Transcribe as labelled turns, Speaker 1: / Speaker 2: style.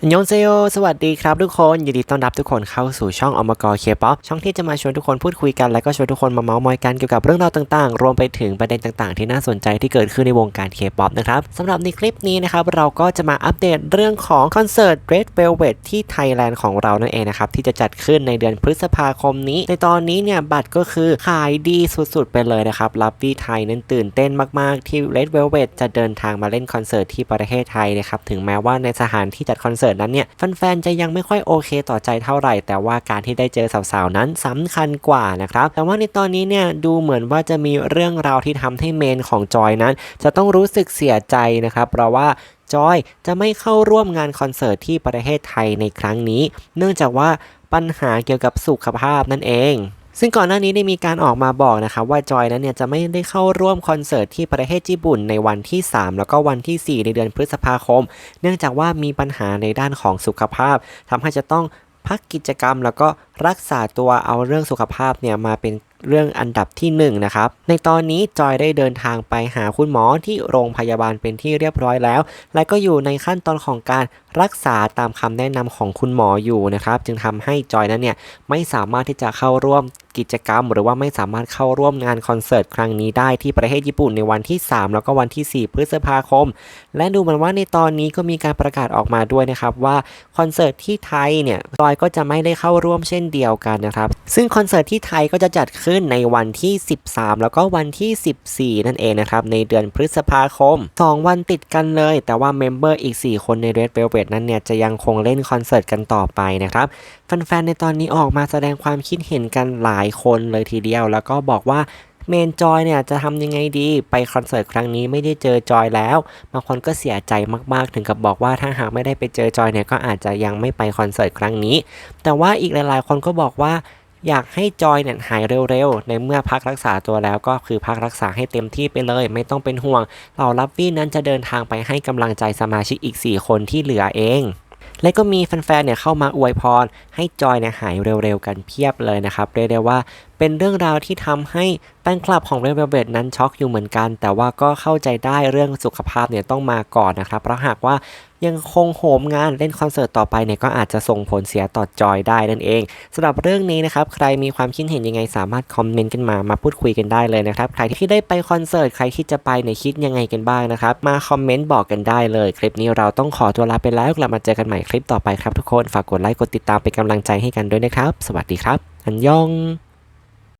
Speaker 1: อันยองเซโยสวัสดีครับทุกคนยินดีต้อนรับทุกคนเข้าสู่ช่องอมกรเคป๊อปช่องที่จะมาชวนทุกคนพูดคุยกัน และก็ชวนทุกคนมาเมาส์มอยกันเกี่ยวกับเรื่องราวต่างๆ รวมไปถึงประเด็นต่างๆ ที่น่าสนใจที่เกิดขึ้นในวงการเคป๊อปนะครับสำหรับในคลิปนี้นะครับเราก็จะมาอัปเดตเรื่องของคอนเสิร์ต Red Velvet ที่ไทยแลนด์ของเรานั่นเองนะครับที่จะจัดขึ้นในเดือนพฤษภาคมนี้ ในตอนนี้เนี่ยบัตรก็คือขายดีสุดๆไปเลยนะครับรับบี้ไทยนั้นตื่นเต้นมากๆที่ Red Velvet จะเดินทางมาเล่นคอนเสิร์ตที่ประเทศไทยนะครับถึงแม้ว่าในสถานที่จัดคอนเสิร์ตนั้นเนี่ยแฟนๆจะยังไม่ค่อยโอเคต่อใจเท่าไหร่ แต่ว่าการที่ได้เจอสาวๆนั้นสำคัญกว่านะครับแต่ว่าในตอนนี้เนี่ยดูเหมือนว่าจะมีเรื่องราวที่ทำให้เมนของจอยนั้น จะต้องรู้สึกเสียใจนะครับเพราะว่าจอยจะไม่เข้าร่วมงานคอนเสิร์ตที่ประเทศไทยในครั้งนี้ เนื่องจากว่าปัญหาเกี่ยวกับสุขภาพนั่นเอง ซึ่งก่อนหน้านี้ได้มีการออกมาบอกนะครับว่าจอยนั้นเนี่ยจะไม่ได้เข้าร่วมคอนเสิร์ตที่ประเทศญี่ปุ่นในวันที่ 3 แล้วก็วันที่ 4 ในเดือนพฤษภาคม เนื่องจากว่ามีปัญหาในด้านของสุขภาพทำให้จะต้องพักกิจกรรมแล้วก็รักษาตัวเอาเรื่องสุขภาพเนี่ยมาเป็นเรื่องอันดับที่1นงนะครับ ในตอนนี้จอยได้เดินทางไปหาคุณหมอที่โรงพยาบาลเป็นที่เรียบร้อยแล้ว และก็อยู่ในขั้นตอนของการรักษาตามคำแนะนำของคุณหมออยู่นะครับ จึงทำให้จอยนั้นเนี่ยไม่สามารถที่จะเข้าร่วม กิจกรรม หรือว่าไม่สามารถเข้าร่วมงานคอนเสิร์ตครั้งนี้ได้ที่ประเทศญี่ปุ่นในวันที่ 3 แล้วก็วันที่ 4 พฤษภาคม และดูเหมือนว่าในตอนนี้ก็มีการประกาศออกมาด้วยนะครับว่าคอนเสิร์ตที่ไทยเนี่ยจอยก็จะไม่ได้เข้าร่วมเช่นเดียวกันนะครับซึ่งคอนเสิร์ตที่ไทยก็จะจัดขึ้นในวันที่ 13 แล้วก็วันที่ 14 นั่นเองนะครับในเดือนพฤษภาคม 2 วันติดกันเลย แต่ว่าเมมเบอร์อีก 4 คนใน Red Velvet นั้นเนี่ยจะยังคงเล่นคอนเสิร์ตกันต่อไปนะครับแฟนๆในตอนนี้ออกมาแสดงความคิดเห็นกันหลายคนเลยทีเดียว แล้วก็บอกว่าเมนจอยเนี่ยจะทำยังไงดีไปคอนเสิร์ตครั้งนี้ไม่ได้เจอจอยแล้วบางคนก็เสียใจมากๆถึงกับบอกว่าถ้าหากไม่ได้ไปเจอจอยเนี่ยก็อาจจะยังไม่ไปคอนเสิร์ตครั้งนี้ แต่ว่าอีกหลายๆ คนก็บอกว่าอยากให้จอยเนี่ยหายเร็วๆ ในเมื่อพักรักษาตัวแล้วก็คือพักรักษาให้เต็มที่ไปเลย ไม่ต้องเป็นห่วงเหล่าลับบี้นั้นจะเดินทางไปให้กำลังใจสมาชิกอีก 4 คนที่เหลือเอง และก็มีแฟนๆเนี่ยเข้ามาอวยพรให้จอยเนี่ยหายเร็วๆกันเพียบเลยนะครับเรียกได้ว่า เป็นเรื่องราวที่ทำให้แฟนคลับของ Red Velvet นั้นช็อกอยู่เหมือนกัน แต่ว่าก็เข้าใจได้เรื่องสุขภาพเนี่ยต้องมาก่อนนะครับ เพราะหากว่ายังคงโหมงานเล่นคอนเสิร์ตต่อไปเนี่ยก็อาจจะส่งผลเสียต่อจอยได้นั่นเองสำหรับเรื่องนี้นะครับ ใครมีความคิดเห็นยังไงสามารถคอมเมนต์กันมามาพูดคุยกันได้เลยนะครับ ใครที่ได้ไปคอนเสิร์ตใครที่จะไปเนี่ยคิดยังไงกันบ้างนะครับ มาคอมเมนต์บอกกันได้เลย คลิปนี้เราต้องขอตัวลาไปแล้วกลับมาเจอกันใหม่คลิปต่อไปครับทุกคนฝากกดไลค์กดติดตามเป็นกำลังใจให้กันด้วยนะครับ สวัสดีครับอันยอง